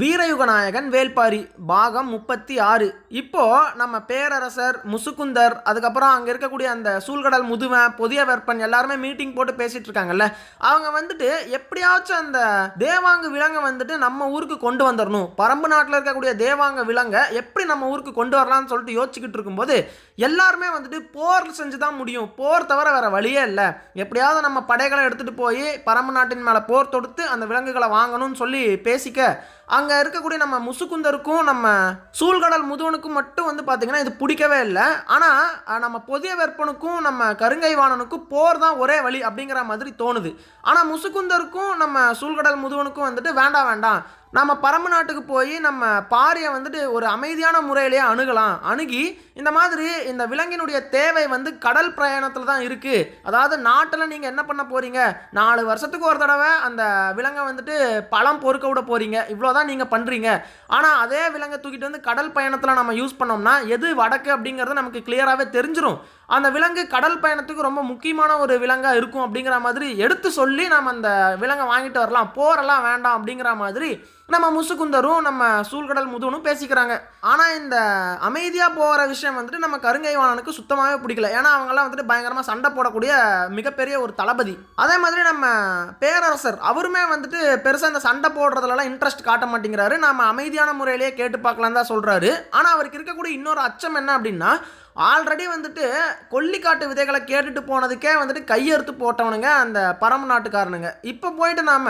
வீரயுகநாயகன் வேல்பாரி பாகம் முப்பத்தி ஆறு. இப்போது நம்ம பேரரசர் முசுகுந்தர் அதுக்கப்புறம் அங்கே இருக்கக்கூடிய அந்த சூழ்கடல் முதுவன் புதிய வெப்பன் எல்லாருமே மீட்டிங் போட்டு பேசிட்டு இருக்காங்கல்ல அவங்க வந்துட்டு எப்படியாச்சும் அந்த தேவாங்கு விலங்கை வந்துட்டு நம்ம ஊருக்கு கொண்டு வந்துடணும் பரம்பு நாட்டில் இருக்கக்கூடிய தேவாங்க விலங்கை எப்படி நம்ம ஊருக்கு கொண்டு வரலாம்னு சொல்லிட்டு யோசிச்சுக்கிட்டு இருக்கும்போது எல்லாருமே வந்துட்டு போர் செஞ்சு தான் முடியும். போர் தவிர வேறு வழியே இல்லை. எப்படியாவது நம்ம படைகளை எடுத்துகிட்டு போய் பரம்பு நாட்டின் மேலே போர் தொடுத்து அந்த விலங்குகளை வாங்கணும்னு சொல்லி பேசிக்க அங்கே இருக்கக்கூடிய நம்ம முசுகுந்தருக்கும் நம்ம சூழ்கடல் முதுவனுக்கும் மட்டும் வந்து பார்த்திங்கன்னா இது பிடிக்கவே இல்லை. ஆனால் நம்ம புதிய வெப்பனுக்கும் நம்ம கருங்கைவானனுக்கும் போர் தான் ஒரே வழி அப்படிங்கிற மாதிரி தோணுது. ஆனால் முசுகுந்தருக்கும் நம்ம சூழ்கடல் முதுவனுக்கும் வந்துட்டு வேண்டாம் வேண்டாம். நம்ம பரம்பு நாட்டுக்கு போய் நம்ம பாரியை வந்துட்டு ஒரு அமைதியான முறையிலேயே அணுகலாம். அணுகி இந்த மாதிரி இந்த விலங்கினுடைய தேவை வந்து கடல் பிரயாணத்தில் தான் இருக்குது அதாவது நாட்டில் நீங்கள் என்ன பண்ண போகிறீங்க நாலு வருஷத்துக்கு ஒரு தடவை அந்த விலங்கை வந்துட்டு பழம் பொறுக்க விட போகிறீங்க இவ்வளோ தான் நீங்கள் பண்ணுறீங்க ஆனால் அதே விலங்கை தூக்கிட்டு வந்து கடல் பயணத்தில் நம்ம யூஸ் பண்ணோம்னா எது வடக்கு அப்படிங்கிறது நமக்கு கிளியராகவே தெரிஞ்சிடும் அந்த விலங்கு கடல் பயணத்துக்கு ரொம்ப முக்கியமான ஒரு விலங்காக இருக்கும் அப்படிங்கிற மாதிரி எடுத்து சொல்லி நம்ம அந்த விலங்கை வாங்கிட்டு வரலாம். போரெல்லாம் வேண்டாம் அப்படிங்கிற மாதிரி நம்ம முசுகுந்தரும் நம்ம சூழ்கடல் முதுவனும் பேசிக்கிறாங்க. ஆனால் இந்த அமைதியாக போகிற விஷயம் வந்துட்டு நம்ம கருங்கைவாணனுக்கு சுத்தமாகவே பிடிக்கல. ஏன்னா அவங்கெல்லாம் வந்துட்டு பயங்கரமாக சண்டை போடக்கூடிய மிகப்பெரிய ஒரு தளபதி. அதே மாதிரி நம்ம பேரரசர் அவருமே வந்துட்டு பெருசாக இந்த சண்டை போடுறதுலலாம் இன்ட்ரெஸ்ட் காட்ட மாட்டேங்கிறாரு. நம்ம அமைதியான முறையிலேயே கேட்டு பார்க்கலாம் தான் சொல்கிறாரு ஆனால் அவருக்கு இருக்கக்கூடிய இன்னொரு அச்சம் என்ன அப்படின்னா ஆல்ரெடி வந்துட்டு கொல்லிக்காட்டு விதைகளை கேட்டுட்டு போனதுக்கே வந்துட்டு கையெழுத்து போட்டவனுங்க அந்த பரம நாட்டுக்காரனுங்க. இப்போ போயிட்டு நாம்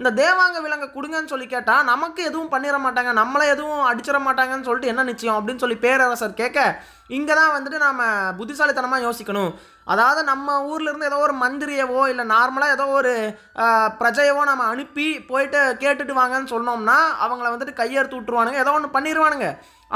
இந்த தேவாங்க விலங்கை கொடுங்கன்னு சொல்லி கேட்டால் நமக்கு எதுவும் பண்ணிட மாட்டாங்க நம்மளை எதுவும் அடிச்சிட மாட்டாங்கன்னு சொல்லிட்டு என்ன நிச்சயம் அப்படின்னு சொல்லி பேரரசர் கேட்க இங்கே தான் வந்துட்டு நாம் புத்திசாலித்தனமாக யோசிக்கணும். அதாவது நம்ம ஊர்லேருந்து ஏதோ ஒரு மந்திரியவோ இல்லை நார்மலாக ஏதோ ஒரு பிரஜையவோ நம்ம அனுப்பி போயிட்டு கேட்டுட்டு வாங்கன்னு சொன்னோம்னா அவங்கள வந்துட்டு கையெழுத்து விட்டுருவானுங்க ஏதோ ஒன்று பண்ணிடுவானுங்க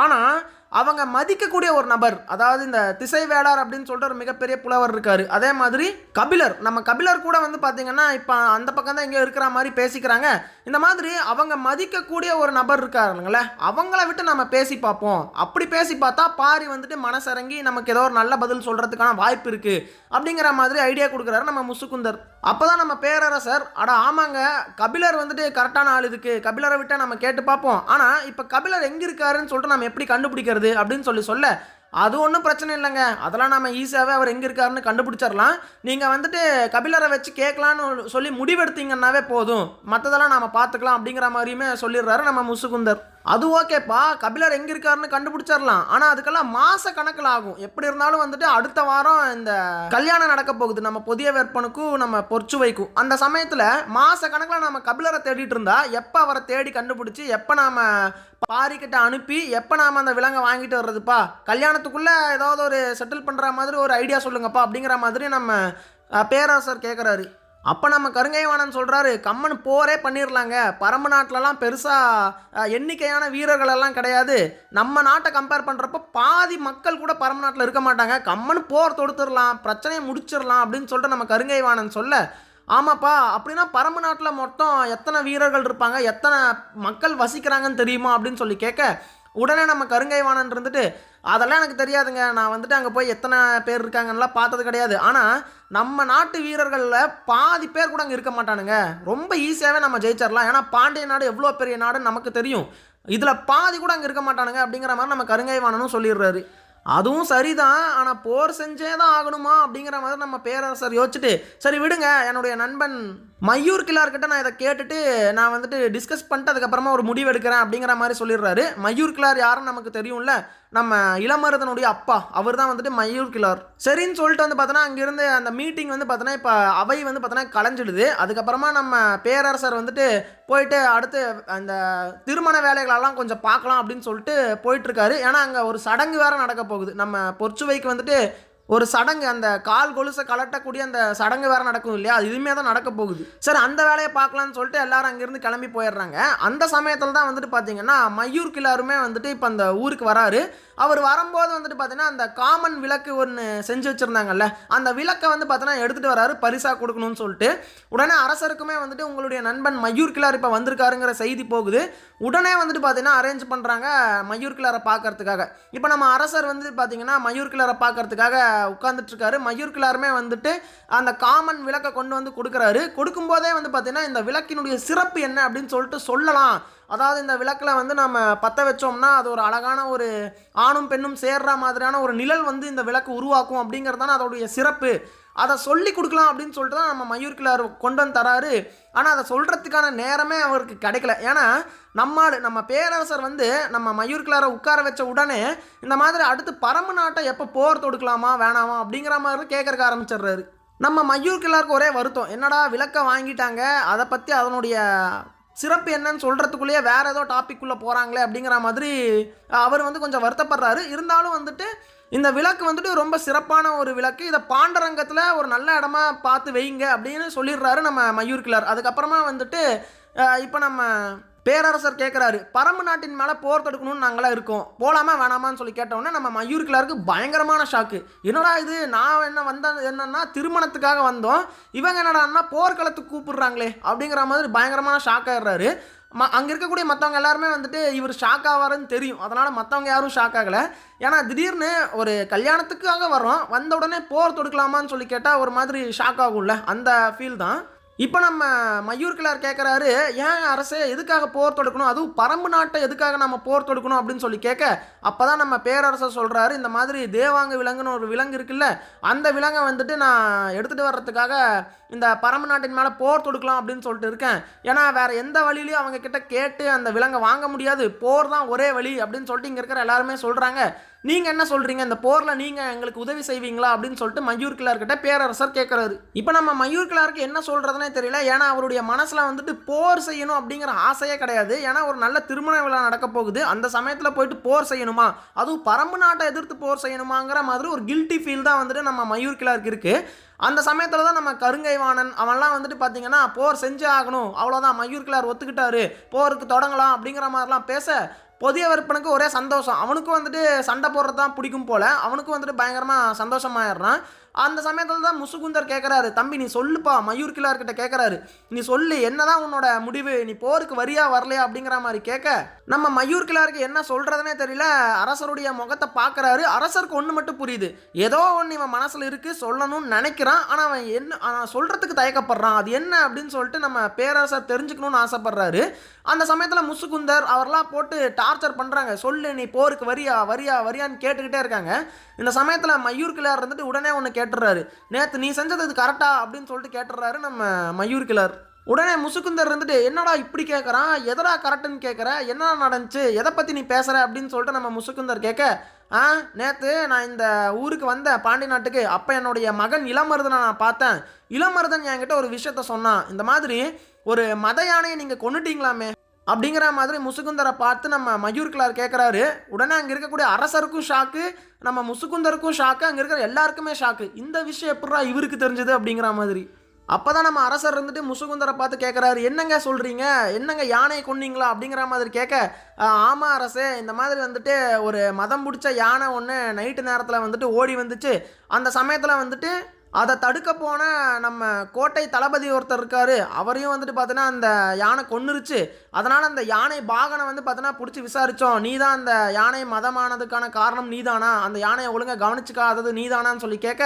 ஆனால் அவங்க மதிக்கக்கூடிய ஒரு நபர் அதாவது இந்த திசை வேளார் அப்படின்னு சொல்லிட்டு ஒரு மிகப்பெரிய புலவர் இருக்கார். அதே மாதிரி கபிலர் நம்ம கபிலர் கூட வந்து பார்த்தீங்கன்னா இப்போ அந்த பக்கம் தான் எங்கேயோ இருக்கிற மாதிரி பேசிக்கிறாங்க. இந்த மாதிரி அவங்க மதிக்கக்கூடிய ஒரு நபர் இருக்காருங்களே அவங்கள விட்டு நம்ம பேசி பார்ப்போம். அப்படி பேசி பார்த்தா பாரி வந்துட்டு மனசிறங்கி நமக்கு ஏதோ ஒரு நல்ல பதில் சொல்கிறதுக்கான வாய்ப்பு இருக்குது அப்படிங்கிற மாதிரி ஐடியா கொடுக்குறாரு நம்ம முசுகுந்தர். அப்போ தான் நம்ம பேரரசர் அட ஆமாங்க கபிலர் வந்துட்டு கரெக்டான ஆள் இதுக்கு கபிலரை விட்டால் நம்ம கேட்டு பார்ப்போம். ஆனால் இப்போ கபிலர் எங்கே இருக்காருன்னு சொல்லிட்டு நம்ம எப்படி கண்டுபிடிக்கிறது அப்படின்னு சொல்லி சொல்ல அது ஒன்றும் பிரச்சனை இல்லைங்க. அதெல்லாம் நம்ம ஈஸியாகவே அவர் எங்கே இருக்காருன்னு கண்டுபிடிச்சிடலாம். நீங்கள் வந்துட்டு கபிலரை வச்சு கேட்கலான்னு சொல்லி முடிவெடுத்தீங்கன்னாவே போதும். மற்றதெல்லாம் நாம் பார்த்துக்கலாம் அப்படிங்கிற மாதிரியுமே சொல்லிடுறாரு நம்ம முசுகுந்தர். அது ஓகேப்பா கபிலர் எங்கே இருக்காருன்னு கண்டுபிடிச்சிடலாம் ஆனால் அதுக்கெல்லாம் மாச கணக்கில் ஆகும் எப்படி இருந்தாலும் வந்துட்டு அடுத்த வாரம் இந்த கல்யாணம் நடக்க போகுது. நம்ம புதிய வேற்பனுக்கும் நம்ம பொற்சுவைக்கும். அந்த சமயத்தில் மாச கணக்கில் நம்ம கபிலரை தேடிட்டு இருந்தா எப்போ அவரை தேடி கண்டுபிடிச்சி எப்போ நாம பாரிக்கிட்ட அனுப்பி எப்போ நாம அந்த விலங்கை வாங்கிட்டு வர்றதுப்பா? கல்யாணத்துக்குள்ளே ஏதாவது ஒரு செட்டில் பண்ணுற மாதிரி ஒரு ஐடியா சொல்லுங்கப்பா அப்படிங்கிற மாதிரி நம்ம பேராசர் பேரரசர் கேட்குறாரு அப்போ நம்ம கருங்கைவாணன் சொல்கிறாரு கம்மன் போரே பண்ணிடலாங்க பரம்பு நாட்டிலலாம் பெருசாக எண்ணிக்கையான வீரர்கள் எல்லாம் கிடையாது. நம்ம நாட்டை கம்பேர் பண்ணுறப்போ பாதி மக்கள் கூட பரம்பு நாட்டில் இருக்க மாட்டாங்க. கம்மன் போர் தொடுத்துடலாம் பிரச்சனையை முடிச்சிடலாம் அப்படின்னு சொல்லிட்டு நம்ம கருங்கைவாணன் சொல்ல ஆமாப்பா அப்படின்னா பரம்பு நாட்டில் மொத்தம் எத்தனை வீரர்கள் இருப்பாங்க? எத்தனை மக்கள் வசிக்கிறாங்கன்னு தெரியுமா? அப்படின்னு சொல்லி கேட்க உடனே நம்ம கருங்கைவாணன் இருந்துட்டு அதெல்லாம் எனக்கு தெரியாதுங்க. நான் வந்துட்டு அங்கே போய் எத்தனை பேர் இருக்காங்கன்னெலாம் பார்த்தது கிடையாது. ஆனால் நம்ம நாட்டு வீரர்களில் பாதி பேர் கூட அங்கே இருக்க மாட்டானுங்க. ரொம்ப ஈஸியாகவே நம்ம ஜெயிச்சிடலாம் ஏன்னா பாண்டிய நாடு எவ்வளோ பெரிய நாடுன்னு நமக்கு தெரியும். இதில் பாதி கூட அங்கே இருக்க மாட்டானுங்க. அப்படிங்கிற மாதிரி நம்ம கருங்கைவாணனும் சொல்லிடுறாரு. அதுவும் சரிதான். ஆனால் போர் செஞ்சே தான் ஆகணுமா? அப்படிங்கிற மாதிரி நம்ம பேரரசர் யோசிச்சுட்டு சரி விடுங்க. என்னுடைய நண்பன் மையூர் கிளார்கிட்ட நான் இதை கேட்டுட்டு நான் வந்துட்டு டிஸ்கஸ் பண்ணிட்டு அதுக்கப்புறமா ஒரு முடிவு எடுக்கிறேன் அப்படிங்கிற மாதிரி சொல்லிடுறாரு. மையூர் கிளார் யாருன்னு நமக்கு தெரியும்ல? நம்ம இளமருதனுடைய அப்பா. அவர் தான் வந்துட்டு மையூர் கிளார் சரின்னு சொல்லிட்டு வந்து பார்த்தோன்னா அங்கேருந்து அந்த மீட்டிங் வந்து பார்த்தோன்னா இப்போ அவை வந்து பார்த்தோன்னா கலைஞ்சிடுது. அதுக்கப்புறமா நம்ம பேரரசர் வந்துட்டு போயிட்டு அடுத்து அந்த திருமண வேலைகளெல்லாம் கொஞ்சம் பார்க்கலாம் அப்படின்னு சொல்லிட்டு போயிட்டுருக்காரு ஏன்னா அங்கே ஒரு சடங்கு வேறு நடக்க போகுது. நம்ம பொற்சுவைக்கு வந்துட்டு ஒரு சடங்கு அந்த கால் கொலுசை கலட்டக்கூடிய அந்த சடங்கு வேறு நடக்கும் இல்லையா? அது இதுவுமே தான் நடக்க போகுது. சரி அந்த வேலையை பார்க்கலான்னு சொல்லிட்டு எல்லாரும் அங்கேருந்து கிளம்பி போயிடுறாங்க. அந்த சமயத்தில் தான் வந்துட்டு பார்த்தீங்கன்னா மயூர் கிளாருமே வந்துட்டு இப்போ அந்த ஊருக்கு வராரு. அவர் வரும்போது வந்துட்டு பார்த்தீங்கன்னா அந்த காமன் விளக்கு ஒன்று செஞ்சு வச்சுருந்தாங்கல்ல அந்த விளக்கை வந்து பார்த்தீங்கன்னா எடுத்துகிட்டு வராரு பரிசாக கொடுக்கணும்னு சொல்லிட்டு. உடனே அரசருக்குமே வந்துட்டு உங்களுடைய நண்பன் மயூர் கிளார் இப்போ வந்திருக்காருங்கிற செய்தி போகுது. உடனே வந்துட்டு பார்த்தீங்கன்னா அரேஞ்ச் பண்ணுறாங்க மயூர் கிளாரை பார்க்கறதுக்காக. இப்போ நம்ம அரசர் வந்து பார்த்தீங்கன்னா மயூர் கிளாரை பார்க்கறதுக்காக உட்காந்துட்ருக்காரு மயூர் கிளாருமே வந்துட்டு அந்த காமன் விளக்கை கொண்டு வந்து கொடுக்குறாரு. கொடுக்கும்போதே வந்து பார்த்திங்கன்னா இந்த விளக்கினுடைய சிறப்பு என்ன அப்படின்னு சொல்லிட்டு சொல்லலாம். அதாவது இந்த விளக்கில் வந்து நம்ம பற்ற வச்சோம்னா அது ஒரு அழகான ஒரு ஆணும் பெண்ணும் சேர்ற மாதிரியான ஒரு நிழல் வந்து இந்த விளக்கு உருவாக்கும் அப்படிங்கிறதான அதோடைய சிறப்பு. அதை சொல்லி கொடுக்கலாம் அப்படின்னு சொல்லிட்டு தான் நம்ம மயூர் கிளார் கொண்டு வந்து தராரு. ஆனால் அதை சொல்கிறதுக்கான நேரமே அவருக்கு கிடைக்கல. ஏன்னா நம்மால் நம்ம பேரரசர் வந்து நம்ம மயூர் கிளாரை உட்கார வச்ச உடனே இந்த மாதிரி அடுத்து பரம்பு நாட்டை எப்போ போர் தொடுக்கலாமா வேணாமா அப்படிங்கிற மாதிரி கேட்கறக்க ஆரம்பிச்சிடுறாரு. நம்ம மயூர் கிளாருக்கு ஒரே வருத்தம். என்னடா விளக்க வாங்கிட்டாங்க? அதை பற்றி அதனுடைய சிறப்பு என்னன்னு சொல்கிறதுக்குள்ளேயே வேறு ஏதோ டாபிக்குள்ளே போகிறாங்களே அப்படிங்கிற மாதிரி அவர் வந்து கொஞ்சம் வருத்தப்படுறாரு. இருந்தாலும் வந்துட்டு இந்த விளக்கு வந்துட்டு ரொம்ப சிறப்பான ஒரு விளக்கு. இதை பாண்டரங்கத்தில் ஒரு நல்ல இடமா பார்த்து வைங்க அப்படின்னு சொல்லிடுறாரு நம்ம மயூர் கிளார். அதுக்கப்புறமா வந்துட்டு இப்போ நம்ம பேரரசர் கேட்குறாரு பரம்பு நாட்டின் மேலே போர் தடுக்கணும்னு நாங்களாம் இருக்கோம். போகலாமா வேணாமான்னு சொல்லி கேட்டோன்னே நம்ம மயூர் கிளாருக்கு பயங்கரமான ஷாக்கு என்னடா இது? நான் என்ன வந்த என்னன்னா திருமணத்துக்காக வந்தோம். இவங்க என்னடான்னா போர்க்களத்துக்கு கூப்பிடுறாங்களே அப்படிங்கிற மாதிரி பயங்கரமான ஷாக் ஆயிடுறாரு. ம அங்கே இருக்கக்கூடிய மற்றவங்க எல்லாருமே வந்துட்டு இவர் ஷாக் ஆவாருன்னு தெரியும். அதனால் மற்றவங்க யாரும் ஷாக் ஆகலை. ஏன்னா திடீர்னு ஒரு கல்யாணத்துக்காக வரோம் வந்த உடனே போர் தொடுக்கலாமான்னு சொல்லி கேட்டால் ஒரு மாதிரி ஷாக் ஆகும்ல. அந்த ஃபீல் தான். இப்போ நம்ம மயூர் கிளார் கேட்குறாரு ஏன் அரசே எதுக்காக போர் தொடுக்கணும்? அதுவும் பரம்பு நாட்டை எதுக்காக நம்ம போர் தொடுக்கணும்? அப்படின்னு சொல்லி கேட்க அப்போ தான் நம்ம பேரரசர் சொல்கிறாரு இந்த மாதிரி தேவாங்க விலங்குன்னு ஒரு விலங்கு இருக்குல்ல அந்த விலங்கை வந்துட்டு நான் எடுத்துகிட்டு வர்றதுக்காக இந்த பரம்பு நாட்டின் மேலே போர் தொடுக்கலாம் அப்படின்னு சொல்லிட்டு இருக்கேன். ஏன்னா வேறு எந்த வழியிலையும் அவங்க கிட்ட கேட்டு அந்த விலங்கை வாங்க முடியாது. போர் தான் ஒரே வழி அப்படின்னு சொல்லிட்டு இங்கே இருக்கிற எல்லாருமே சொல்கிறாங்க நீங்கள் என்ன சொல்கிறீங்க இந்த போரில் நீங்கள் எங்களுக்கு உதவி செய்வீங்களா? அப்படின்னு சொல்லிட்டு மயூர் கிளார்கிட்ட பேரரசர் கேட்குறாரு இப்போ நம்ம மயூர் கிளாருக்கு என்ன சொல்கிறதுனே தெரியல. ஏன்னா அவருடைய மனசில் வந்துட்டு போர் செய்யணும் அப்படிங்கிற ஆசையே கிடையாது. ஏன்னா ஒரு நல்ல திருமண விழா நடக்க போகுது. அந்த சமயத்தில் போயிட்டு போர் செய்யணுமா? அதுவும் பரம்பு நாட்டை எதிர்த்து போர் செய்யணுமாங்கிற மாதிரி ஒரு கில்ட்டி ஃபீல் தான் வந்துட்டு நம்ம மயூர் கிளாருக்கு இருக்குது அந்த சமயத்தில் தான் நம்ம கருங்கைவாணன் அவன்லாம் வந்துட்டு பார்த்தீங்கன்னா போர் செஞ்சே ஆகணும். அவ்வளோதான் மயூர் கிளார் ஒத்துக்கிட்டாரு. போருக்கு தொடங்கலாம் அப்படிங்கிற மாதிரிலாம் பேச புதிய விற்பனுக்கு ஒரே சந்தோஷம். அவனுக்கும் வந்துட்டு சண்டை போடுறது தான் பிடிக்கும் போல் அவனுக்கும் வந்துட்டு பயங்கரமாக சந்தோஷமாயிடுறான். அந்த சமயத்தில் தான் முசுகுந்தர் கேட்குறாரு தம்பி நீ சொல்லுப்பா. மயூர் கிளார்கிட்ட கேட்குறாரு நீ சொல்லு என்னதான் உன்னோட முடிவு? நீ போருக்கு வரியா வரலையா அப்படிங்கிற மாதிரி கேட்க நம்ம மயூர் கிளாருக்கு என்ன சொல்கிறதுனே தெரியல. அரசருடைய முகத்தை பார்க்குறாரு அரசருக்கு ஒன்று மட்டும் புரியுது. ஏதோ ஒன்று இவன் மனசில் இருக்குது சொல்லணும்னு நினைக்கிறான். ஆனால் அவன் என்ன அவன் சொல்கிறதுக்கு தயக்கப்படுறான். அது என்ன அப்படின்னு சொல்லிட்டு நம்ம பேரரசர் தெரிஞ்சுக்கணும்னு ஆசைப்படுறாரு. அந்த சமயத்தில் முசுகுந்தர் அவர்லாம் போட்டு டார்ச்சர் பண்ணுறாங்க சொல்லு நீ போருக்கு வரியா வரியா வரியான்னு கேட்டுக்கிட்டே இருக்காங்க. இந்த சமயத்தில் மயூர் கிளார் இருந்துட்டு உடனே ஒன்று கேட்டுடுறாரு நேற்று நீ செஞ்சது இது கரெக்டா அப்படின்னு சொல்லிட்டு கேட்டுடுறாரு நம்ம மயூர் கிளார். உடனே முசுக்குந்தர் இருந்துட்டு என்னடா இப்படி கேட்குறான் எதடா கரெக்டுன்னு கேட்குற என்னடா நடந்துச்சு? எதை பற்றி நீ பேசுகிற அப்படின்னு சொல்லிட்டு நம்ம முசுக்குந்தர் கேட்க ஆ நேற்று நான் இந்த ஊருக்கு வந்தேன் பாண்டி நாட்டுக்கு அப்போ என்னுடைய மகன் இளமருதனை நான் பார்த்தேன். இளமருதன் என்கிட்ட ஒரு விஷயத்த சொன்னான். இந்த மாதிரி ஒரு மத யானையை நீங்கள் கொண்டுட்டீங்களாமே அப்படிங்கிற மாதிரி முசுகுந்தரை பார்த்து நம்ம மயூர் கிளார் கேட்குறாரு உடனே அங்கே இருக்கக்கூடிய அரசருக்கும் ஷாக்கு நம்ம முசுகுந்தருக்கும் ஷாக்கு அங்கே இருக்கிற எல்லாருக்குமே ஷாக்கு இந்த விஷயம் எப்படா இவருக்கு தெரிஞ்சது அப்படிங்கிற மாதிரி. அப்போ தான் நம்ம அரசர் இருந்துட்டு முசுகுந்தரை பார்த்து கேட்குறாரு என்னங்க சொல்கிறீங்க என்னங்க யானையை கொன்னீங்களா? அப்படிங்கிற மாதிரி கேட்க ஆமாம் அரசே இந்த மாதிரி வந்துட்டு ஒரு மதம் பிடிச்ச யானை ஒன்று நைட்டு நேரத்தில் வந்துட்டு ஓடி வந்துச்சு. அந்த சமயத்தில் வந்துட்டு அதை தடுக்க போன நம்ம கோட்டை தளபதி ஒருத்தர் இருக்கார். அவரையும் வந்துட்டு பார்த்தோன்னா அந்த யானை கொன்னுருச்சு. அதனால் அந்த யானை பாகனை வந்து பார்த்தோன்னா பிடிச்சி விசாரித்தோம் நீ தான் அந்த யானை மதமானதுக்கான காரணம் நீதானா? அந்த யானையை ஒழுங்காக கவனிச்சிக்காதது நீதானான்னு சொல்லி கேட்க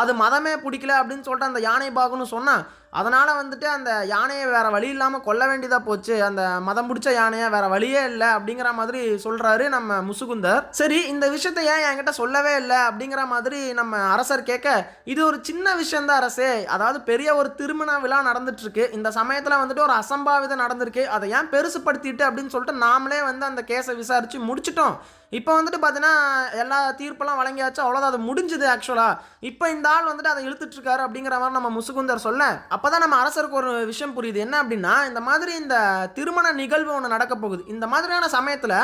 அது மதமே பிடிக்கல அப்படின்னு சொல்லிட்டு அந்த யானை பாகன்னு சொன்னால் அதனால் வந்துட்டு அந்த யானையை வேறு வழி இல்லாமல் கொல்ல வேண்டியதாக போச்சு. அந்த மதம் பிடிச்ச யானையை வேறு வழியே இல்லை அப்படிங்கிற மாதிரி சொல்கிறாரு நம்ம முசுகுந்தர். சரி இந்த விஷயத்தை ஏன் என்கிட்ட சொல்லவே இல்லை அப்படிங்கிற மாதிரி நம்ம அரசர் கேட்க இது ஒரு சின்ன விஷயந்தான் அரசே. அதாவது பெரிய ஒரு திருமண விழா நடந்துட்டுருக்கு. இந்த சமயத்தில் வந்துட்டு ஒரு அசம்பாவிதம் நடந்திருக்கு. அதை ஏன் பெருசுப்படுத்திட்டு அப்படின்னு சொல்லிட்டு நாமளே வந்து அந்த கேஸை விசாரித்து முடிச்சிட்டோம். இப்போ வந்துட்டு பார்த்தீங்கன்னா எல்லா தீர்ப்பெல்லாம் வழங்கியாச்சு. அவ்வளோதான் அது முடிஞ்சுது ஆக்சுவலாக இப்போ இந்த ஆள் வந்துட்டு அதை இழுத்துட்ருக்காரு அப்படிங்கிற மாதிரி நம்ம முசுகுந்தர் சொல்ல அப்போ தான் நம்ம அரசருக்கு ஒரு விஷயம் புரியுது. என்ன அப்படின்னா இந்த மாதிரி இந்த திருமண நிகழ்வு ஒன்று நடக்க போகுது. இந்த மாதிரியான சமயத்தில்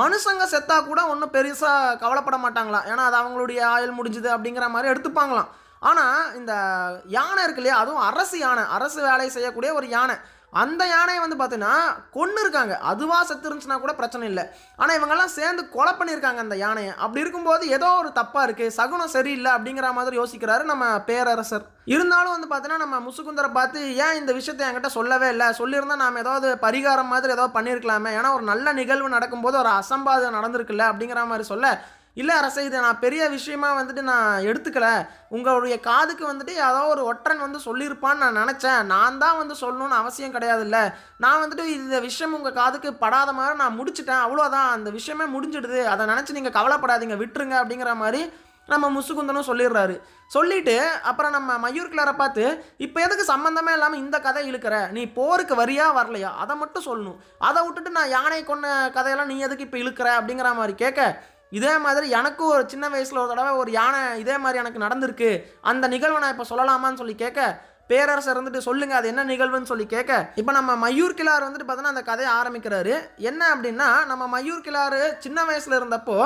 மனுஷங்க செத்தா கூட ஒன்றும் பெருசாக கவலைப்பட மாட்டாங்களாம் ஏன்னா அது அவங்களுடைய ஆயுள் முடிஞ்சுது அப்படிங்கிற மாதிரி எடுத்துப்பாங்களாம். ஆனால் இந்த யானை இருக்கு இல்லையா? அதுவும் அரசு யானை. அரசு வேலை செய்யக்கூடிய ஒரு யானை. அந்த யானையை வந்து பார்த்தீங்கன்னா கொன்று இருக்காங்க. அதுவாக செத்து இருந்துச்சுன்னா கூட பிரச்சனை இல்லை. ஆனால் இவங்கெல்லாம் சேர்ந்து கொலை பண்ணியிருக்காங்க அந்த யானையை. அப்படி இருக்கும்போது ஏதோ ஒரு தப்பாக இருக்குது சகுனம் சரியில்லை அப்படிங்கிற மாதிரி யோசிக்கிறாரு நம்ம பேரரசர். இருந்தாலும் வந்து பார்த்தீங்கன்னா நம்ம முசுகுந்தரை பார்த்து ஏன் இந்த விஷயத்தை என்கிட்ட சொல்லவே இல்லை? சொல்லியிருந்தால் நாம் ஏதாவது பரிகாரம் மாதிரி ஏதாவது பண்ணியிருக்கலாமே. ஏன்னா ஒரு நல்ல நிகழ்வு நடக்கும்போது ஒரு அசம்பாதம் நடந்திருக்குல்ல அப்படிங்கிற மாதிரி சொல்ல இல்லை அரசே இதை நான் பெரிய விஷயமா வந்துட்டு நான் எடுத்துக்கல. உங்களுடைய காதுக்கு வந்துட்டு ஏதோ ஒரு ஒற்றன் வந்து சொல்லியிருப்பான்னு நான் நினச்சேன். நான் தான் வந்து சொல்லணும்னு அவசியம் கிடையாதுல்ல. நான் வந்துட்டு இந்த விஷயம் உங்கள் காதுக்கு படாத மாதிரி நான் முடிச்சிட்டேன். அவ்வளோதான் அந்த விஷயமே முடிஞ்சிடுது. அதை நினச்சி நீங்கள் கவலைப்படாதீங்க. விட்டுருங்க அப்படிங்கிற மாதிரி நம்ம முசுகுந்தனும் சொல்லிடுறாரு. சொல்லிட்டு அப்புறம் நம்ம மயூர் கிளாரை பார்த்து இப்போ எதுக்கு சம்மந்தமே இல்லாமல் இந்த கதை இழுக்கிற? நீ போருக்கு வரியா வரலையா? அதை மட்டும் சொல்லணும். அதை விட்டுட்டு நான் யானை கொண்ட கதையெல்லாம் நீ எதுக்கு இப்போ இழுக்கிற? அப்படிங்கிற மாதிரி கேட்க இதே மாதிரி எனக்கும் ஒரு சின்ன வயசில் ஒரு தடவை ஒரு யானை இதே மாதிரி எனக்கு நடந்திருக்கு. அந்த நிகழ்வை நான் இப்போ சொல்லலாமான்னு சொல்லி கேட்க பேரரசர் இருந்துட்டு சொல்லுங்க அது என்ன நிகழ்வுன்னு சொல்லி கேட்க இப்போ நம்ம மயூர் கிளார் வந்துட்டு பார்த்தோன்னா அந்த கதையை ஆரம்பிக்கிறாரு. என்ன அப்படின்னா நம்ம மயூர் கிளார் சின்ன வயசுல இருந்தப்போ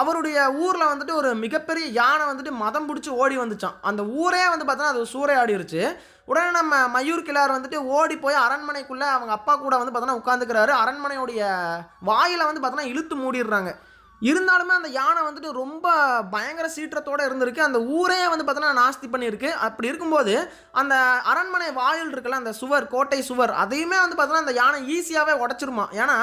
அவருடைய ஊரில் வந்துட்டு ஒரு மிகப்பெரிய யானை வந்துட்டு மதம் பிடிச்சி ஓடி வந்துச்சான் அந்த ஊரே வந்து பார்த்தோன்னா அது சூறையாடிருச்சு. உடனே நம்ம மயூர் கிளார் வந்துட்டு ஓடி போய் அரண்மனைக்குள்ளே அவங்க அப்பா கூட வந்து பார்த்தோன்னா உட்காந்துக்கிறாரு அரண்மனையுடைய வாயில் வந்து பார்த்தோன்னா இழுத்து மூடிடுறாங்க. இருந்தாலுமே அந்த யானை வந்துட்டு ரொம்ப பயங்கர சீற்றத்தோடு இருந்திருக்கு. அந்த ஊரே வந்து பார்த்தோன்னா நாஸ்தி பண்ணியிருக்கு. அப்படி இருக்கும்போது அந்த அரண்மனை வாயில் இருக்குல்ல அந்த சுவர் கோட்டை சுவர் அதையுமே வந்து பார்த்தோன்னா அந்த யானை ஈஸியாகவே உடச்சிருமா? ஏன்னா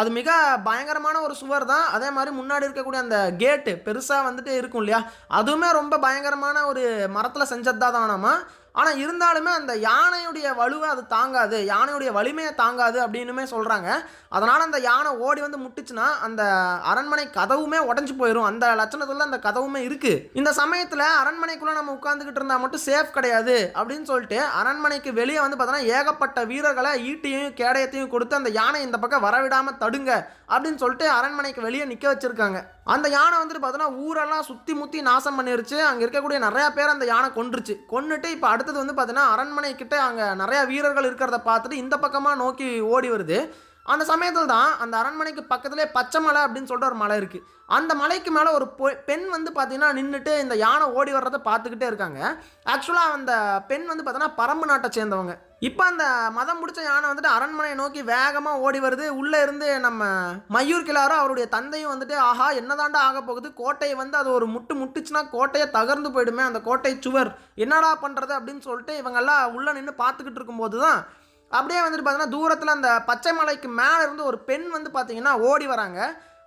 அது மிக பயங்கரமான ஒரு சுவர் தான். அதே மாதிரி முன்னாடி இருக்கக்கூடிய அந்த கேட்டு பெருசாக வந்துட்டு இருக்கும் இல்லையா? அதுவுமே ரொம்ப பயங்கரமான ஒரு மரத்தில் செஞ்சது தான் தானாமா ஆனால் இருந்தாலுமே அந்த யானையுடைய வலுவை அது தாங்காது. யானையுடைய வலிமையை தாங்காது அப்படின்னுமே சொல்கிறாங்க அதனால் அந்த யானை ஓடி வந்து முட்டுச்சுன்னா அந்த அரண்மனை கதவுமே உடஞ்சி போயிடும் அந்த லட்சணத்தில் அந்த கதவுமே இருக்குது இந்த சமயத்தில் அரண்மனைக்குள்ளே நம்ம உட்காந்துக்கிட்டு இருந்தால் மட்டும் சேஃப் கிடையாது அப்படின்னு சொல்லிட்டு அரண்மனைக்கு வெளியே வந்து பார்த்தோன்னா ஏகப்பட்ட வீரர்களை ஈட்டியும் கேடயத்தையும் கொடுத்து அந்த யானை இந்த பக்கம் வரவிடாமல் தடுங்க அப்படின்னு சொல்லிட்டு அரண்மனைக்கு வெளியே நிற்க வச்சுருக்காங்க. அந்த யானை வந்துட்டு பார்த்தோன்னா ஊரெல்லாம் சுற்றி முற்றி நாசம் பண்ணிருச்சு. அங்கே இருக்கக்கூடிய நிறையா பேர் அந்த யானை கொண்டுருச்சு கொண்டுட்டு இப்போ அடுத்த அடுத்தது வந்து பார்த்தீங்கன்னா அரண்மனை கிட்ட அங்கே நிறையா வீரர்கள் இருக்கிறத பார்த்துட்டு இந்த பக்கமாக நோக்கி ஓடி வருது. அந்த சமயத்தில் தான் அந்த அரண்மனைக்கு பக்கத்துலேயே பச்சை மலை அப்படின்னு சொல்லிட்டு ஒரு மலை இருக்குது அந்த மலைக்கு மேலே ஒரு பொ- பெண் வந்து பார்த்தீங்கன்னா நின்றுட்டு இந்த யானை ஓடி வர்றதை பார்த்துக்கிட்டே இருக்காங்க. ஆக்சுவலாக அந்த பெண் வந்து பார்த்தீங்கன்னா பரம்பு நாட்டை சேர்ந்தவங்க. இப்போ அந்த மதம் பிடிச்ச யானை வந்துட்டு அரண்மனையை நோக்கி வேகமாக ஓடி வருது. உள்ளே இருந்து நம்ம மயூர் கிளாரும் அவருடைய தந்தையும் வந்துட்டு ஆஹா என்னதாண்டா ஆக போகுது? கோட்டையை வந்து அது ஒரு முட்டு முட்டுச்சுன்னா கோட்டையை தகர்ந்து போயிடுமே அந்த கோட்டை சுவர். என்னடா பண்ணுறது அப்படின்னு சொல்லிட்டு இவங்கெல்லாம் உள்ளே நின்று பார்த்துக்கிட்டு இருக்கும்போது தான் அப்படியே வந்துட்டு பார்த்தீங்கன்னா தூரத்தில் அந்த பச்சை மலைக்கு மேலே இருந்து ஒரு பெண் வந்து பார்த்தீங்கன்னா ஓடி வராங்க.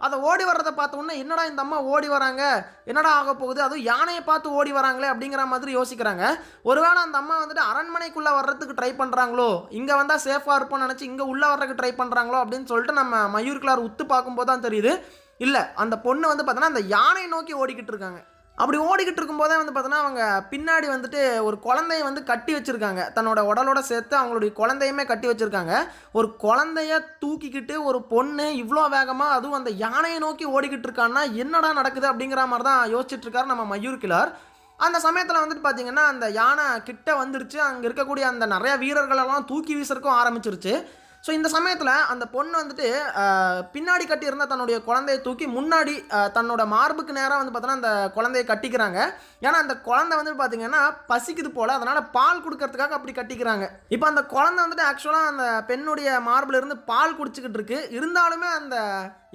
அதை ஓடி வர்றதை பார்த்தோன்னே என்னடா இந்த அம்மா ஓடி வராங்க? என்னடா ஆக போகுது? அதுவும் யானையை பார்த்து ஓடி வராங்களே? அப்படிங்கிற மாதிரி யோசிக்கிறாங்க. ஒருவேளை அந்த அம்மா வந்துட்டு அரண்மனைக்குள்ளே வர்றதுக்கு ட்ரை பண்ணுறாங்களோ இங்கே வந்தால் சேஃபாக இருப்போம்னு நினச்சி இங்கே உள்ளே வர்றதுக்கு ட்ரை பண்ணுறாங்களோ அப்படின்னு சொல்லிட்டு நம்ம மயூர் கிளார் உத்து பார்க்கும்போது தான் தெரியுது. இல்லை அந்த பொண்ணு வந்து பார்த்தோன்னா அந்த யானை நோக்கி ஓடிக்கிட்டு இருக்காங்க. அப்படி ஓடிக்கிட்டு இருக்கும்போதே வந்து பார்த்தோன்னா அவங்க பின்னாடி வந்துட்டு ஒரு குழந்தைய வந்து கட்டி வச்சுருக்காங்க. தன்னோட உடலோட சேர்த்து அவங்களுடைய குழந்தையுமே கட்டி வச்சுருக்காங்க. ஒரு குழந்தைய தூக்கிக்கிட்டு ஒரு பொண்ணு இவ்வளோ வேகமாக அதுவும் அந்த யானையை நோக்கி ஓடிக்கிட்டு இருக்கான்னா என்னடா நடக்குது அப்படிங்கிற மாதிரி தான் யோசிச்சிட்டுருக்காரு நம்ம மயூர் கிளார். அந்த சமயத்தில் வந்துட்டு பார்த்தீங்கன்னா அந்த யானை கிட்ட வந்துருச்சு. அங்கே இருக்கக்கூடிய அந்த நிறையா வீரர்களெல்லாம் தூக்கி வீசறக்கும் ஆரம்பிச்சிருச்சு. ஸோ இந்த சமயத்தில் அந்த பொண்ணு வந்துட்டு பின்னாடி கட்டியிருந்த தன்னுடைய குழந்தையை தூக்கி முன்னாடி தன்னோட மார்புக்கு நேராக வந்து பார்த்தோன்னா அந்த குழந்தையை கட்டிக்கிறாங்க. ஏன்னா அந்த குழந்தை வந்து பார்த்திங்கன்னா பசிக்குது போல் அதனால் பால் கொடுக்கறதுக்காக அப்படி கட்டிக்கிறாங்க. இப்போ அந்த குழந்தை வந்துட்டு ஆக்சுவலாக அந்த பெண்ணுடைய மார்பில் இருந்து பால் குடிச்சிக்கிட்டு இருக்கு. இருந்தாலுமே அந்த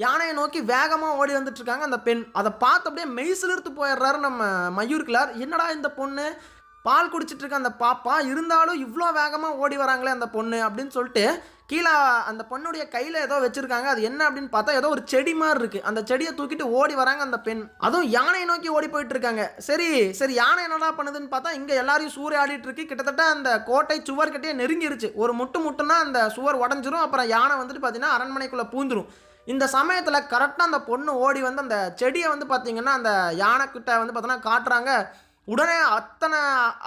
யானையை நோக்கி வேகமாக ஓடி வந்துட்டுருக்காங்க அந்த பெண். அதை பார்த்து அப்படியே மெய்சிலிருத்து போயிடுறாரு நம்ம மயூர் கிளார். என்னடா இந்த பொண்ணு? பால் குடிச்சிட்டு இருக்க அந்த பாப்பா? இருந்தாலும் இவ்வளோ வேகமாக ஓடி வராங்களே அந்த பொண்ணு அப்படின்னு சொல்லிட்டு கீழே அந்த பொண்ணுடைய கையில் ஏதோ வச்சுருக்காங்க. அது என்ன அப்படின்னு பார்த்தா ஏதோ ஒரு செடி மாதிரி இருக்குது அந்த செடியை தூக்கிட்டு ஓடி வராங்க அந்த பெண். அதுவும் யானையை நோக்கி ஓடி போயிட்டு இருக்காங்க. சரி சரி யானை என்னடா பண்ணுதுன்னு பார்த்தா இங்கே எல்லாரையும் சூறையாடிட்டு இருக்கு. கிட்டத்தட்ட அந்த கோட்டை சுவர் கிட்டே நெருங்கிருச்சு. ஒரு முட்டு முட்டுனா அந்த சுவர் உடஞ்சிரும். அப்புறம் யானை வந்துட்டு பார்த்தீங்கன்னா அரண்மனைக்குள்ளே பூந்துரும். இந்த சமயத்தில் கரெக்டாக அந்த பொண்ணு ஓடி வந்து அந்த செடியை வந்து பார்த்தீங்கன்னா அந்த யானைக்கிட்ட வந்து பார்த்தோன்னா காட்டுறாங்க. உடனே அத்தனை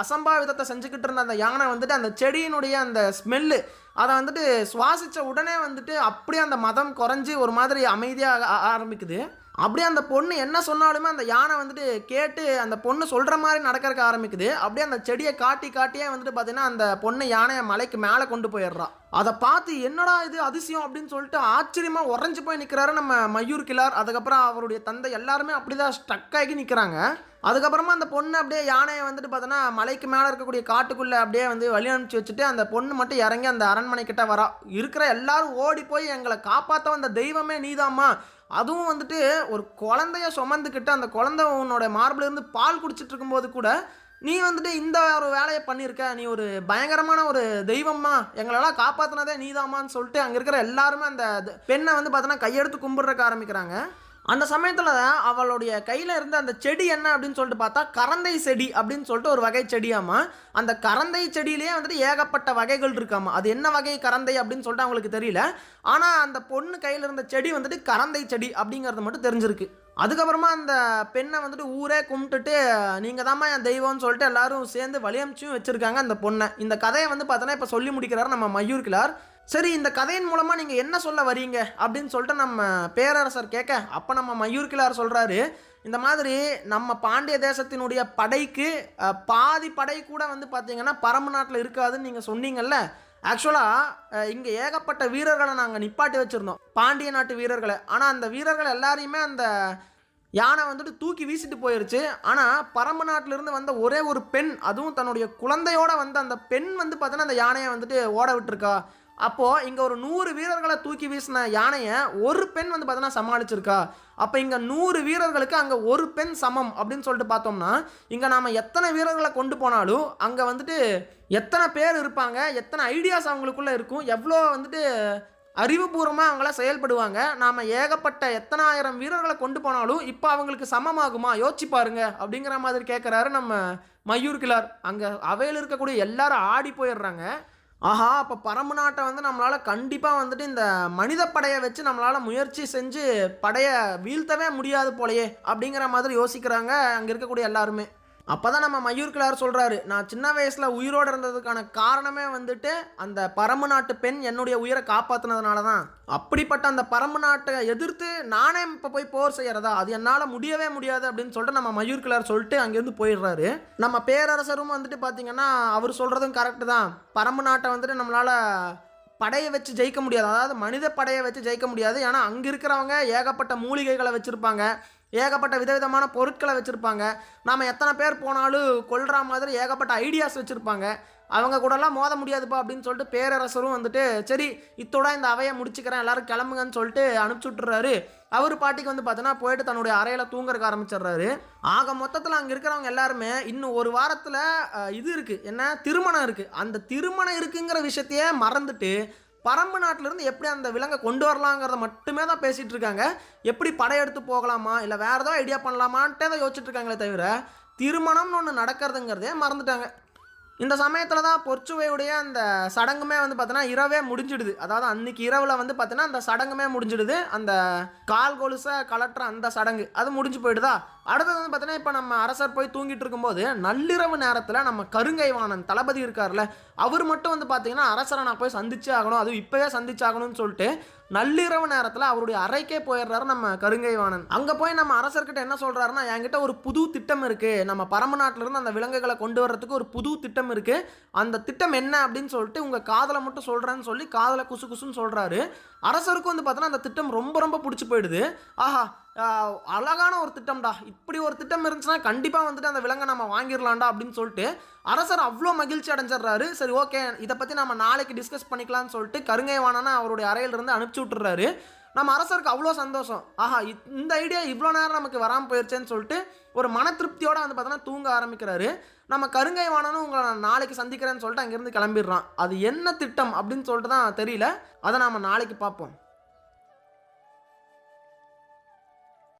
அசம்பாவிதத்தை செஞ்சுக்கிட்டு இருந்த அந்த யானை வந்துட்டு அந்த செடியினுடைய அந்த ஸ்மெல்லு அதை வந்துட்டு சுவாசித்த உடனே வந்துட்டு அப்படியே அந்த மதம் குறைஞ்சி ஒரு மாதிரி அமைதியாக ஆரம்பிக்குது. அப்படியே அந்த பொண்ணு என்ன சொன்னாலுமே அந்த யானை வந்துட்டு கேட்டு அந்த பொண்ணு சொல்கிற மாதிரி நடக்கிறக்க ஆரம்பிக்குது. அப்படியே அந்த செடியை காட்டி காட்டியே வந்துட்டு பார்த்தீங்கன்னா அந்த பொண்ணு யானையை மலைக்கு மேலே கொண்டு போயிடுறா. அதை பார்த்து என்னடா இது அதிசயம் அப்படின்னு சொல்லிட்டு ஆச்சரியமாக உறைஞ்சி போய் நிற்கிறாரு நம்ம மயூர் கிளார். அதுக்கப்புறம் அவருடைய தந்தை எல்லாருமே அப்படிதான் ஸ்டக் ஆகி நிற்கிறாங்க அதுக்கப்புறமா அந்த பொண்ணு அப்படியே யானையை வந்துட்டு பார்த்தோன்னா மலைக்கு மேலே இருக்கக்கூடிய காட்டுக்குள்ளே அப்படியே வந்து வழி அனுப்பிச்சு வச்சுட்டு அந்த பொண்ணு மட்டும் இறங்கி அந்த அரண்மனை கிட்ட வரா. இருக்கிற எல்லாரும் ஓடி போய் எங்களை காப்பாற்ற வந்த தெய்வமே நீதாம்மா. அதுவும் வந்துட்டு ஒரு குழந்தைய சுமந்துக்கிட்டு அந்த குழந்தை உன்னோட மார்பில் இருந்து பால் குடிச்சிட்டு இருக்கும்போது கூட நீ வந்துட்டு இந்த ஒரு வேலையை பண்ணியிருக்க. நீ ஒரு பயங்கரமான ஒரு தெய்வம்மா. எங்களெல்லாம் காப்பாற்றினதே நீதாம்மான்னு சொல்லிட்டு அங்கே இருக்கிற எல்லாருமே அந்த பெண்ணை வந்து பார்த்தோன்னா கையெடுத்து கும்பிட்றக்க ஆரம்பிக்கிறாங்க. அந்த சமயத்தில் அவளுடைய கையில் இருந்த அந்த செடி என்ன அப்படின்னு சொல்லிட்டு பார்த்தா கரந்தை செடி அப்படின்னு சொல்லிட்டு ஒரு வகை செடியாமா? அந்த கரந்தை செடியிலேயே வந்துட்டு ஏகப்பட்ட வகைகள் இருக்காமா? அது என்ன வகை கரந்தை அப்படின்னு சொல்லிட்டு அவங்களுக்கு தெரியல. ஆனால் அந்த பொண்ணு கையில் இருந்த செடி வந்துட்டு கரந்தை செடி அப்படிங்கிறது மட்டும் தெரிஞ்சிருக்கு. அதுக்கப்புறமா அந்த பெண்ணை வந்துட்டு ஊரே கும்பிட்டுட்டு நீங்கள் தாம்மா என் தெய்வம்னு சொல்லிட்டு எல்லாரும் சேர்ந்து வழியமைச்சும் வச்சுருக்காங்க அந்த பொண்ணை. இந்த கதையை வந்து பார்த்தோன்னா இப்போ சொல்லி முடிக்கிறார் நம்ம மயூர் கிளார். சரி இந்த கதையின் மூலமாக நீங்கள் என்ன சொல்ல வரீங்க? அப்படின்னு சொல்லிட்டு நம்ம பேரரசர் கேட்க அப்போ நம்ம மயூர் கிளார் சொல்கிறாரு இந்த மாதிரி நம்ம பாண்டிய தேசத்தினுடைய படைக்கு பாதி படை கூட வந்து பார்த்தீங்கன்னா பரம்பு நாட்டில் இருக்காதுன்னு நீங்கள் சொன்னீங்கல்ல? ஆக்சுவலாக இங்கே ஏகப்பட்ட வீரர்களை நாங்கள் நிப்பாட்டி வச்சுருந்தோம் பாண்டிய நாட்டு வீரர்களை. ஆனால் அந்த வீரர்கள் எல்லாரையுமே அந்த யானை வந்துட்டு தூக்கி வீசிட்டு போயிருச்சு. ஆனால் பரம்பு நாட்டிலிருந்து வந்த ஒரே ஒரு பெண் அதுவும் தன்னுடைய குழந்தையோட வந்த அந்த பெண் வந்து பார்த்தோன்னா அந்த யானையை வந்துட்டு ஓட விட்டுருக்கா. அப்போது இங்கே ஒரு நூறு வீரர்களை தூக்கி வீசின யானையை ஒரு பெண் வந்து பார்த்தீங்கன்னா சமாளிச்சிருக்கா. அப்போ இங்கே நூறு வீரர்களுக்கு அங்கே ஒரு பெண் சமம் அப்படின்னு சொல்லிட்டு பார்த்தோம்னா இங்கே நாம் எத்தனை வீரர்களை கொண்டு போனாலும் அங்கே வந்துட்டு எத்தனை பேர் இருப்பாங்க எத்தனை ஐடியாஸ் அவங்களுக்குள்ளே இருக்கும் எவ்வளோ வந்துட்டு அறிவுபூர்வமாக அவங்கள செயல்படுவாங்க நாம் ஏகப்பட்ட எத்தனாயிரம் வீரர்களை கொண்டு போனாலும் இப்போ அவங்களுக்கு சமமாகுமா? யோசிச்சு பாருங்க அப்படிங்கிற மாதிரி கேட்குறாரு நம்ம மயூர் கிளார். அங்கே அவையில் இருக்கக்கூடிய எல்லாரும் ஆடி போயிடுறாங்க. ஆஹா அப்போ பரம்பு நாட்டை வந்து நம்மளால் கண்டிப்பாக வந்துட்டு இந்த மனித படையை வச்சு நம்மளால் முயற்சி செஞ்சு படையை வீழ்த்தவே முடியாது போலையே அப்படிங்கிற மாதிரி யோசிக்கிறாங்க அங்கே இருக்கக்கூடிய எல்லாருமே. அப்போ தான் நம்ம மயூர் கிளார் சொல்கிறாரு நான் சின்ன வயசில் உயிரோடு இருந்ததுக்கான காரணமே வந்துட்டு அந்த பரம்பு நாட்டு பெண் என்னுடைய உயிரை காப்பாற்றினதுனால தான் அப்படிப்பட்ட அந்த பரம்பு நாட்டை எதிர்த்து நானே இப்போ போய் போர் செய்கிறதா அது என்னால் முடியவே முடியாது அப்படின்னு சொல்லிட்டு நம்ம மயூர் கிளார் சொல்லிட்டு அங்கேருந்து போயிடுறாரு. நம்ம பேரரசரும் வந்துட்டு பார்த்தீங்கன்னா அவர் சொல்கிறதும் கரெக்டு தான். பரம்பு நாட்டை வந்துட்டு நம்மளால் படையை வச்சு ஜெயிக்க முடியாது. அதாவது மனித படையை வச்சு ஜெயிக்க முடியாது. ஏன்னா அங்கே இருக்கிறவங்க ஏகப்பட்ட மூலிகைகளை வச்சுருப்பாங்க. ஏகப்பட்ட விதவிதமான பொருட்களை வச்சுருப்பாங்க. நாம் எத்தனை பேர் போனாலும் கொல்ற மாதிரி ஏகப்பட்ட ஐடியாஸ் வச்சுருப்பாங்க. அவங்க கூடலாம் மோத முடியாதுப்பா அப்படின்னு சொல்லிட்டு பேரரசரும் வந்துட்டு சரி இத்தோட இந்த அவையை முடிச்சுக்கிறேன் எல்லாரும் கிளம்புங்கன்னு சொல்லிட்டு அனுப்பிச்சி விட்டுறாரு. அவர் பாட்டிக்கு வந்து பார்த்தோன்னா போயிட்டு தன்னுடைய அறையில் தூங்குறதுக்கு ஆரம்பிச்சிடுறாரு. ஆக மொத்தத்தில் அங்கே இருக்கிறவங்க எல்லாருமே இன்னும் ஒரு வாரத்தில் இது இருக்குது என்ன? திருமணம் இருக்குது அந்த திருமணம் இருக்குங்கிற விஷயத்தையே மறந்துட்டு பரம்பு நாட்டிலிருந்து எப்படி அந்த விலங்கை கொண்டு வரலாங்கிறத மட்டுமே தான் பேசிகிட்டு இருக்காங்க. எப்படி படையெடுத்து போகலாமா? இல்லை வேறு ஏதோ ஐடியா பண்ணலாமான்ட்டே தான் யோசிச்சுட்டு இருக்காங்களே தவிர திருமணம்னு ஒன்று நடக்கிறதுங்கிறதே மறந்துட்டாங்க. இந்த சமயத்தில் தான் பொற்சுவையுடைய அந்த சடங்குமே வந்து பார்த்தோன்னா இரவே முடிஞ்சிடுது. அதாவது அன்னைக்கு இரவில் வந்து பார்த்தோன்னா அந்த சடங்குமே முடிஞ்சிடுது. அந்த கால் கொலுசை கலட்டுற அந்த சடங்கு அது முடிஞ்சு போயிடுதா? அடுத்தது வந்து பார்த்தோன்னா இப்போ நம்ம அரசர் போய் தூங்கிட்டு இருக்கும்போது நள்ளிரவு நேரத்தில் நம்ம கருங்கைவாணன் தளபதி இருக்கார்ல அவர் மட்டும் வந்து பார்த்தீங்கன்னா அரசரை நான் போய் சந்திச்சே ஆகணும் அதுவும் இப்போவே சந்திச்சாகணும்னு சொல்லிட்டு நள்ளிரவு நேரத்தில் அவருடைய அறைக்கே போயிடுறாரு நம்ம கருங்கைவாணன். அங்கே போய் நம்ம அரசர்கிட்ட என்ன சொல்கிறாருன்னா என்கிட்ட ஒரு புது திட்டம் இருக்குது நம்ம பரம நாட்டிலிருந்து அந்த விலங்குகளை கொண்டு வர்றதுக்கு ஒரு புது திட்டம் இருக்குது அந்த திட்டம் என்ன? அப்படின்னு சொல்லிட்டு உங்கள் காதலை மட்டும் சொல்கிறேன்னு சொல்லி காதலை குசு குசுன்னு சொல்கிறாரு அரசருக்கும் வந்து பார்த்தோன்னா அந்த திட்டம் ரொம்ப ரொம்ப பிடிச்சி போயிடுது. ஆஹா அழகான ஒரு திட்டம்டா. இப்படி ஒரு திட்டம் இருந்துச்சுன்னா கண்டிப்பாக வந்துட்டு அந்த விலங்கை நம்ம வாங்கிடலாம்டா அப்படின்னு சொல்லிட்டு அரசர் அவ்வளோ மகிழ்ச்சி அடைஞ்சிடுறாரு. சரி ஓகே இதை பற்றி நம்ம நாளைக்கு டிஸ்கஸ் பண்ணிக்கலாம்னு சொல்லிட்டு கருங்கை வாணனை அவருடைய அறையிலிருந்து அனுப்பிச்சி விட்டுறாரு. நம்ம அரசருக்கு அவ்வளோ சந்தோஷம். ஆஹா இந்த ஐடியா இவ்வளோ நேரம் நமக்கு வராமல் போயிடுச்சேன்னு சொல்லிட்டு ஒரு மன திருப்தியோடு வந்து பார்த்தோன்னா தூங்க ஆரம்பிக்கிறாரு. நம்ம கருங்கை வாணனும் உங்களை நான் நாளைக்கு சந்திக்கிறேன்னு சொல்லிட்டு அங்கேருந்து கிளம்பிடுறான். அது என்ன திட்டம் அப்படின்னு சொல்லிட்டு தான் தெரியல. அதை நாம் நாளைக்கு பார்ப்போம்.